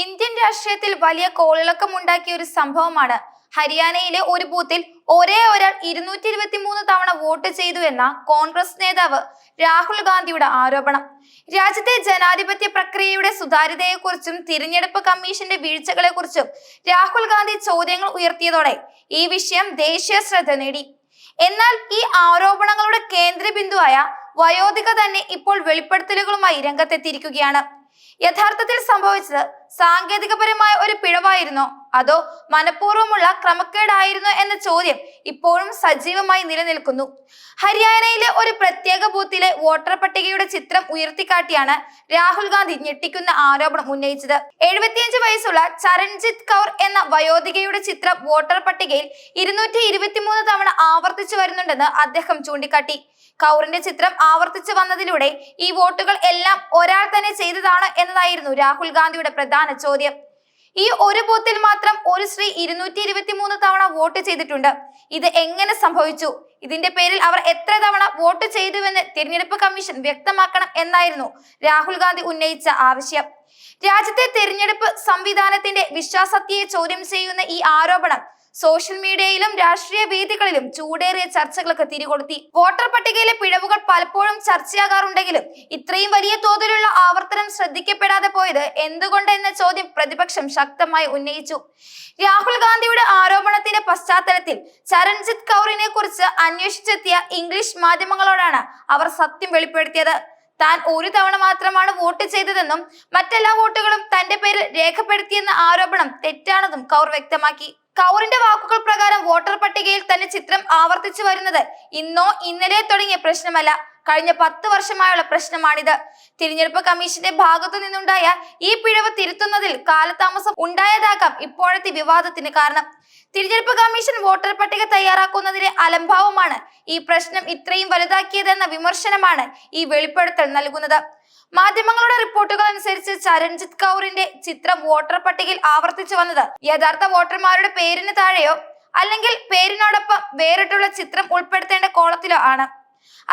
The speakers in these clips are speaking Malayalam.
ഇന്ത്യൻ രാഷ്ട്രീയത്തിൽ വലിയ കോളിളക്കമുണ്ടാക്കിയ ഒരു സംഭവമാണ്. ഹരിയാനയിലെ ഒരു ബൂത്തിൽ ഒരേ ഒരാൾ ഇരുന്നൂറ്റി ഇരുപത്തി മൂന്ന് തവണ വോട്ട് ചെയ്തു എന്ന കോൺഗ്രസ് നേതാവ് രാഹുൽ ഗാന്ധിയുടെ ആരോപണം. രാജ്യത്തെ ജനാധിപത്യ പ്രക്രിയയുടെ സുതാര്യതയെക്കുറിച്ചും തിരഞ്ഞെടുപ്പ് കമ്മീഷന്റെ വീഴ്ചകളെക്കുറിച്ചും രാഹുൽ ഗാന്ധി ചോദ്യങ്ങൾ ഉയർത്തിയതോടെ ഈ വിഷയം ദേശീയ ശ്രദ്ധ നേടി. എന്നാൽ ഈ ആരോപണങ്ങളുടെ കേന്ദ്ര ബിന്ദുവായ വയോധിക തന്നെ ഇപ്പോൾ വെളിപ്പെടുത്തലുകളുമായി രംഗത്തെത്തിയിരിക്കുകയാണ്. യഥാർത്ഥത്തിൽ സംഭവിച്ചത് സാങ്കേതികപരമായ ഒരു പിഴവായിരുന്നോ. അതോ മനഃപൂർവമുള്ള ക്രമക്കേടായിരുന്നോ എന്ന ചോദ്യം ഇപ്പോഴും സജീവമായി നിലനിൽക്കുന്നു. ഹരിയാനയിലെ ഒരു പ്രത്യേക ബൂത്തിലെ വോട്ടർ പട്ടികയുടെ ചിത്രം ഉയർത്തിക്കാട്ടിയാണ് രാഹുൽ ഗാന്ധി ഞെട്ടിക്കുന്ന ആരോപണം ഉന്നയിച്ചത്. എഴുപത്തിയഞ്ച് വയസ്സുള്ള ചരൺജിത് കൗർ എന്ന വയോധികയുടെ ചിത്രം വോട്ടർ പട്ടികയിൽ ഇരുന്നൂറ്റി ഇരുപത്തിമൂന്ന് തവണ ആവർത്തിച്ചു വരുന്നുണ്ടെന്ന് അദ്ദേഹം ചൂണ്ടിക്കാട്ടി. കൗറിന്റെ ചിത്രം ആവർത്തിച്ചു വന്നതിലൂടെ ഈ വോട്ടുകൾ എല്ലാം ഒരാൾ തന്നെ ചെയ്തതാണ് എന്നതായിരുന്നു രാഹുൽ ഗാന്ധിയുടെ പ്രധാന ചോദ്യം. ഈ ഒരു ബൂത്തിൽ മാത്രം ഒരു സ്ത്രീ ഇരുന്നൂറ്റി ഇരുപത്തി മൂന്ന് തവണ വോട്ട് ചെയ്തിട്ടുണ്ട്. ഇത് എങ്ങനെ സംഭവിച്ചു? ഇതിന്റെ പേരിൽ അവർ എത്ര തവണ വോട്ട് ചെയ്തുവെന്ന് തിരഞ്ഞെടുപ്പ് കമ്മീഷൻ വ്യക്തമാക്കണം എന്നായിരുന്നു രാഹുൽ ഗാന്ധി ഉന്നയിച്ച ആവശ്യം. രാജ്യത്തെ തിരഞ്ഞെടുപ്പ് സംവിധാനത്തിന്റെ വിശ്വാസത്തെയെ ചോദ്യം ചെയ്യുന്ന ഈ ആരോപണം സോഷ്യൽ മീഡിയയിലും രാഷ്ട്രീയ വേദികളിലും ചൂടേറിയ ചർച്ചകളൊക്കെ തിരികൊളുത്തി. വോട്ടർ പട്ടികയിലെ പിഴവുകൾ പലപ്പോഴും ചർച്ചയാകാറുണ്ടെങ്കിലും ഇത്രയും വലിയ തോതിലുള്ള ആവർത്തനം ശ്രദ്ധിക്കപ്പെടാതെ പോയത് എന്തുകൊണ്ട് എന്ന ചോദ്യം പ്രതിപക്ഷം ശക്തമായി ഉന്നയിച്ചു. രാഹുൽ ഗാന്ധിയുടെ ആരോപണത്തിന്റെ പശ്ചാത്തലത്തിൽ ചരൺജിത് കൗറിനെ കുറിച്ച് അന്വേഷിച്ചെത്തിയ ഇംഗ്ലീഷ് മാധ്യമങ്ങളോടാണ് അവർ സത്യം വെളിപ്പെടുത്തിയത്. താൻ ഒരു തവണ മാത്രമാണ് വോട്ട് ചെയ്തതെന്നും മറ്റെല്ലാ വോട്ടുകളും തന്റെ പേരിൽ രേഖപ്പെടുത്തിയെന്ന ആരോപണം തെറ്റാണെന്നും കൗർ വ്യക്തമാക്കി. കൗറിന്റെ വാക്കുകൾ പ്രകാരം വോട്ടർ പട്ടികയിൽ തന്നെ ചിത്രം ആവർത്തിച്ചു വരുന്നത് ഇന്നോ ഇന്നലെ തുടങ്ങിയ പ്രശ്നമല്ല. കഴിഞ്ഞ പത്ത് വർഷമായുള്ള പ്രശ്നമാണിത്. തിരഞ്ഞെടുപ്പ് കമ്മീഷന്റെ ഭാഗത്തു നിന്നുണ്ടായ ഈ പിഴവ് തിരുത്തുന്നതിൽ കാലതാമസം ഉണ്ടായതാകാം ഇപ്പോഴത്തെ വിവാദത്തിന് കാരണം. തിരഞ്ഞെടുപ്പ് കമ്മീഷൻ വോട്ടർ പട്ടിക തയ്യാറാക്കുന്നതിലെ അലംഭാവമാണ് ഈ പ്രശ്നം ഇത്രയും വലുതാക്കിയതെന്ന വിമർശനമാണ് ഈ വെളിപ്പെടുത്തൽ നൽകുന്നത്. മാധ്യമങ്ങളുടെ റിപ്പോർട്ടുകൾ അനുസരിച്ച് ചരൺജിത് കൗറിന്റെ ചിത്രം വോട്ടർ പട്ടികയിൽ ആവർത്തിച്ചു വന്നത്. യഥാർത്ഥ വോട്ടർമാരുടെ പേരിന് താഴെയോ അല്ലെങ്കിൽ പേരിനോടൊപ്പം വേറിട്ടുള്ള ചിത്രം ഉൾപ്പെടുത്തേണ്ട കോളത്തിലോ ആണ്.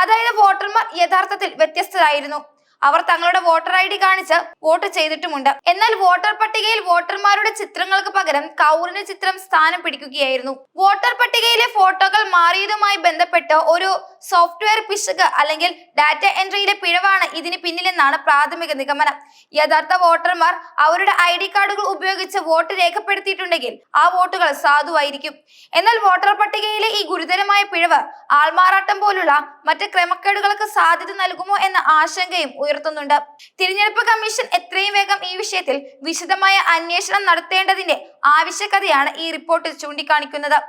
അതായത് വോട്ടർമാർ യഥാർത്ഥത്തിൽ വ്യത്യസ്തരായിരുന്നു. അവർ തങ്ങളുടെ വോട്ടർ ഐ ഡി കാണിച്ച് വോട്ട് ചെയ്തിട്ടുമുണ്ട്. എന്നാൽ വോട്ടർ പട്ടികയിൽ വോട്ടർമാരുടെ ചിത്രങ്ങൾക്ക് പകരം കൗറിന്റെ ചിത്രം സ്ഥാനം പിടിക്കുകയായിരുന്നു. വോട്ടർ പട്ടികയിലെ ഫോട്ടോകൾ മാറിയതുമായി ബന്ധപ്പെട്ട് ഒരു സോഫ്റ്റ്വെയർ പിശക് അല്ലെങ്കിൽ ഡാറ്റ എൻട്രിയിലെ പിഴവാണ് ഇതിന് പിന്നിലെന്നാണ് പ്രാഥമിക നിഗമനം. യഥാർത്ഥ വോട്ടർമാർ അവരുടെ ഐ ഡി കാർഡുകൾ ഉപയോഗിച്ച് വോട്ട് രേഖപ്പെടുത്തിയിട്ടുണ്ടെങ്കിൽ ആ വോട്ടുകൾ സാധുവായിരിക്കും. എന്നാൽ വോട്ടർ പട്ടികയിലെ ഈ ഗുരുതരമായ പിഴവ് ആൾമാറാട്ടം പോലുള്ള മറ്റ് ക്രമക്കേടുകൾക്ക് സാധ്യത നൽകുമോ എന്ന ആശങ്കയും ഉയർത്തുന്നുണ്ട്. തിരഞ്ഞെടുപ്പ് കമ്മീഷൻ എത്രയും വേഗം ഈ വിഷയത്തിൽ വിശദമായ അന്വേഷണം നടത്തേണ്ടതിന്റെ ആവശ്യകതയാണ് ഈ റിപ്പോർട്ട് ചൂണ്ടിക്കാണിക്കുന്നത്.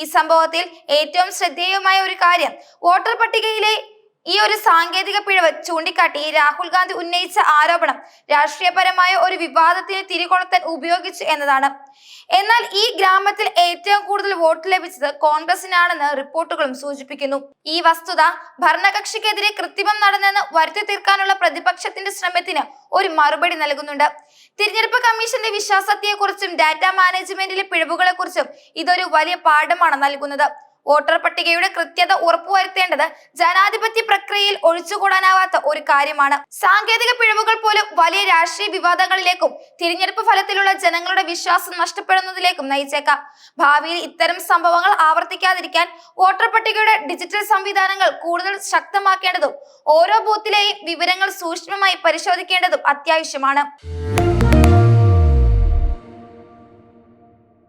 ഈ സംഭവത്തിൽ ഏറ്റവും ശ്രദ്ധേയമായ ഒരു കാര്യം വോട്ടർ പട്ടികയിലെ ഈ ഒരു സാങ്കേതിക പിഴവ് ചൂണ്ടിക്കാട്ടി രാഹുൽ ഗാന്ധി ഉന്നയിച്ച ആരോപണം രാഷ്ട്രീയപരമായ ഒരു വിവാദത്തിന് തിരികൊളുത്താൻ ഉപയോഗിച്ചു എന്നതാണ്. എന്നാൽ ഈ ഗ്രാമത്തിൽ ഏറ്റവും കൂടുതൽ വോട്ട് ലഭിച്ചത് കോൺഗ്രസിനാണെന്ന് റിപ്പോർട്ടുകളും സൂചിപ്പിക്കുന്നു. ഈ വസ്തുത ഭരണകക്ഷിക്കെതിരെ കൃത്രിമം നടന്നെന്ന് വരുത്തി തീർക്കാനുള്ള പ്രതിപക്ഷത്തിന്റെ ശ്രമത്തിന് ഒരു മറുപടി നൽകുന്നുണ്ട്. തിരഞ്ഞെടുപ്പ് കമ്മീഷന്റെ വിശ്വാസത്തെക്കുറിച്ചും ഡാറ്റ മാനേജ്മെന്റിലെ പിഴവുകളെക്കുറിച്ചും ഇതൊരു വലിയ പാഠമാണ് നൽകുന്നത്. വോട്ടർ പട്ടികയുടെ കൃത്യത ഉറപ്പുവരുത്തേണ്ടത് ജനാധിപത്യ പ്രക്രിയയിൽ ഒഴിച്ചുകൂടാനാവാത്ത ഒരു കാര്യമാണ്. സാങ്കേതിക പിഴവുകൾ പോലും വലിയ രാഷ്ട്രീയ വിവാദങ്ങളിലേക്കും തിരഞ്ഞെടുപ്പ് ഫലത്തിലുള്ള ജനങ്ങളുടെ വിശ്വാസം നഷ്ടപ്പെടുന്നതിലേക്കും നയിച്ചേക്കാം. ഭാവിയിൽ ഇത്തരം സംഭവങ്ങൾ ആവർത്തിക്കാതിരിക്കാൻ വോട്ടർ പട്ടികയുടെ ഡിജിറ്റൽ സംവിധാനങ്ങൾ കൂടുതൽ ശക്തമാക്കേണ്ടതും ഓരോ ബൂത്തിലെയും വിവരങ്ങൾ സൂക്ഷ്മമായി പരിശോധിക്കേണ്ടതും അത്യാവശ്യമാണ്.